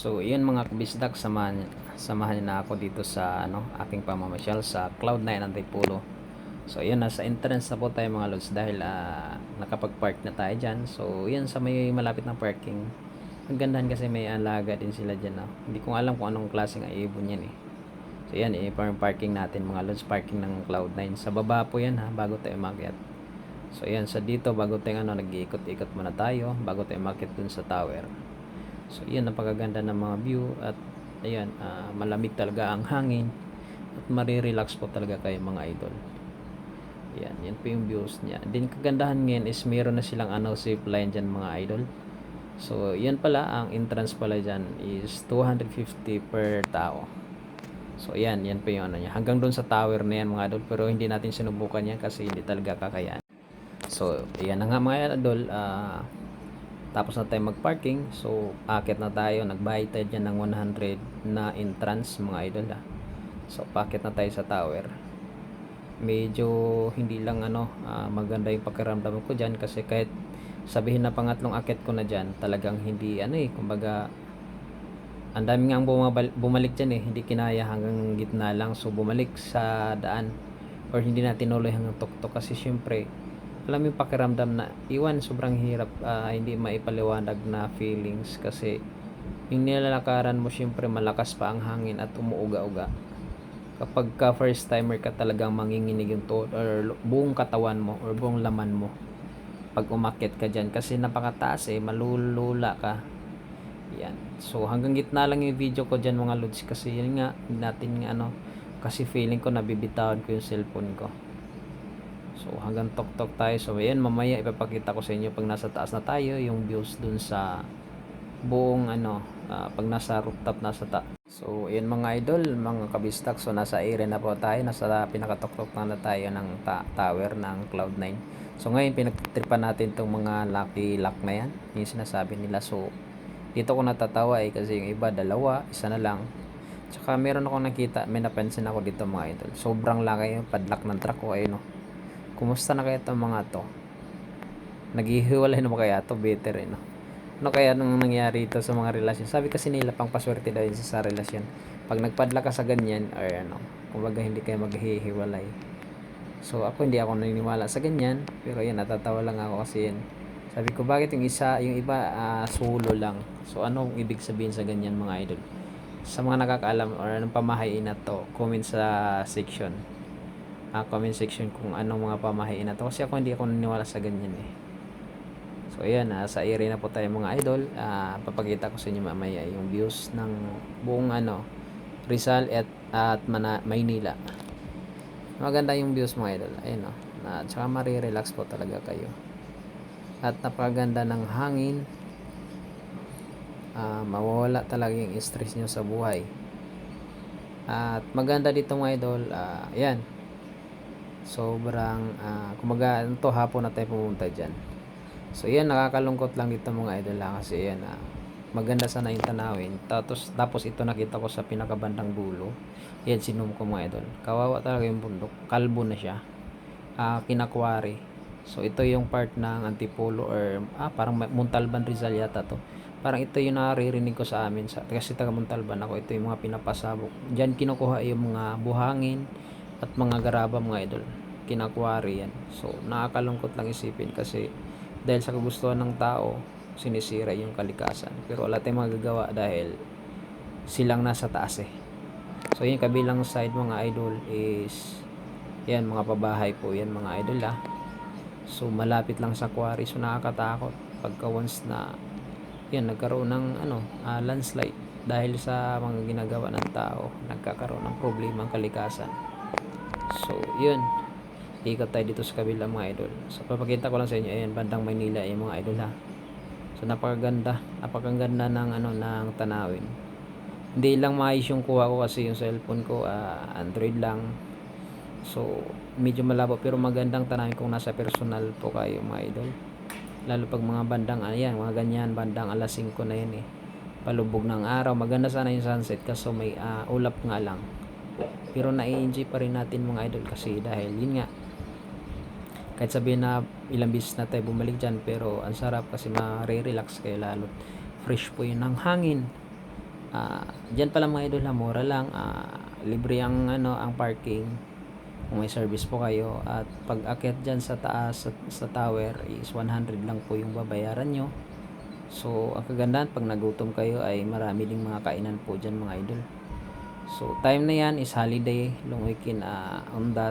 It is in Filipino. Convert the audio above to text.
So, yun mga kabisdak, samahan, samahan na ako dito sa ano, aking pamamasyal sa Cloud9 Antipolo. So, yun, nasa entrance na po tayo mga lods dahil ah, nakapag-park na tayo dyan. So, yun, sa may malapit na parking. Ang gandahan kasi may alaga din sila dyan. ah. Hindi ko alam kung anong klaseng ibon yan eh. So, yan, eh, parking natin mga lods, parking ng Cloud9. Sa baba po yan ha, bago tayo umakyat. So, yan, sa dito, bago tayo ano, nag-iikot-ikot muna tayo, bago tayo umakyat dun sa tower. So, yan, napakaganda ng mga view at ayan, ah, malamig talaga ang hangin at marirelax po talaga kayo mga idol. Yan, yan po yung views niya. Din kagandahan ngayon is meron na silang ano, zip line dyan mga idol. So, yan pala, ang entrance pala dyan is 250 per tao. So, yan, yan po yung ano niya. Hanggang doon sa tower na yan mga idol, pero hindi natin sinubukan yan kasi hindi talaga kakayan. So, yan na nga mga idol, ah, tapos na tayo mag-parking. So, akit na tayo. Nagbayad tayo dyan ng 100 na entrance mga idol ah. So, pakit na tayo sa tower. Medyo hindi lang ano, ah, maganda yung pakiramdam ko dyan kasi kahit sabihin na pangatlong akit ko na dyan, talagang hindi ano eh, kumbaga ang dami nga bumabal- bumalik dyan eh, hindi kinaya hanggang gitna lang. So, bumalik sa daan or hindi na tinuloy hanggang tuktok kasi syempre alam yung pakiramdam na iwan sobrang hirap ah, hindi maipaliwanag na feelings kasi yung nilalakaran mo syempre malakas pa ang hangin at umuuga-uga. Kapag ka first timer ka talagang manginginig yung tuhod or buong katawan mo or buong laman mo pag umakyat ka dyan kasi napakataas eh malulula ka. Yan. So hanggang gitna lang yung video ko dyan mga lods kasi yun nga natin nga ano kasi feeling ko nabibitawan ko yung cellphone ko So hanggang tok-tok tayo. So ayan mamaya ipapakita ko sa inyo pag nasa taas na tayo yung views dun sa buong ano ah, pag nasa rooftop nasa ta. So ayan mga idol, mga kabistak. So nasa area na po tayo. Nasa pinakatok-tok na, na tayo ng ta- tower ng Cloud9. So ngayon pinagtripan natin tong mga lucky lock na yan. Yung sinasabi nila. So dito ko natatawa eh kasi yung iba dalawa, isa na lang. Tsaka meron ako nakita, may napansin ako dito mga idol. Sobrang laki yung padlock ng truck ko ayun no. Kumusta na kaya itong mga to? Naghihiwalay na ba kaya to? Better eh, no? Ano kaya nung nangyari ito sa mga relasyon? Sabi kasi nila pang paswerte daw yun sa, sa relasyon. Pag nagpadla ka sa ganyan, or ano, kumbaga hindi kayo maghihiwalay. So ako hindi ako naniniwala sa ganyan, pero yan natatawa lang ako kasi yan. Sabi ko bakit yung isa, yung iba ah, solo lang. So anong ibig sabihin sa ganyan mga idol? Sa mga nakakaalam or anong pamahain na to, comment sa section. Ah, comment section kung anong mga pamahain na to. Kasi ako hindi ako naniniwala sa ganyan eh. So ayan, ah, sa area na po tayo mga idol. Ah, papakita ko sa inyo mamaya yung views ng buong ano, Rizal at, at Mana, Maynila. Maganda yung views mga idol. Ayun oh. Na, tsaka marirelax po talaga kayo. At napakaganda ng hangin. Ah, mawawala talaga yung stress nyo sa buhay. At maganda dito mga idol. Ah, ayan. Sobrang, ah, kumaga, ito hapon na tayo pumunta dyan. So yan nakakalungkot lang dito mga idol lang kasi yan ah, maganda sana yung tanawin. Tapos tapos ito nakita ko sa pinakabandang dulo. Yan sinum ko mga idol. Kawawa talaga yung bundok. Kalbo na siya. Ah kinakwari. So ito yung part ng Antipolo or ah parang Montalban Rizal yata to. Parang ito yung naririnig ko sa amin sa kasi taga Montalban ako. Ito yung mga pinapasabog. Diyan kinukuha yung mga buhangin at mga garaba mga idol. Kinakwari yan. So nakakalungkot lang isipin kasi dahil sa kagustuhan ng tao, sinisira yung kalikasan. Pero wala tayong magagawa dahil silang nasa taas eh. So yung kabilang side mga idol is yan mga pabahay po yan mga idol ah. So malapit lang sa quarry so nakakatakot pagka once na yan nagkaroon ng ano ah, landslide dahil sa mga ginagawa ng tao nagkakaroon ng problema ang kalikasan. So yun ikot tayo dito sa kabila mga idol. So papakita ko lang sa inyo ayan bandang Maynila yung mga idol ha. So napakaganda, napakaganda ng ano ng tanawin. Hindi lang maayos yung kuha ko kasi yung cellphone ko ah, Android lang. So medyo malabo pero magandang tanawin kung nasa personal po kayo mga idol. Lalo pag mga bandang ayan, mga ganyan bandang alas 5 na yan eh. Palubog ng araw, maganda sana yung sunset kaso may ah, ulap nga lang. Pero nai-enjoy pa rin natin mga idol kasi dahil yun nga kahit sabihin na ilang beses na tayo bumalik dyan pero ang sarap kasi ma-relax kayo lalo fresh po yun ng hangin Ah, diyan pala mga idol, ha, mura lang. Ah, libre ang ano, ang parking kung may service po kayo at pag akyat diyan sa taas sa, sa tower is 100 lang po yung babayaran nyo. So, ang kagandahan pag nagutom kayo ay marami ding mga kainan po diyan mga idol. So, time na yan is holiday, long weekend, ah, on the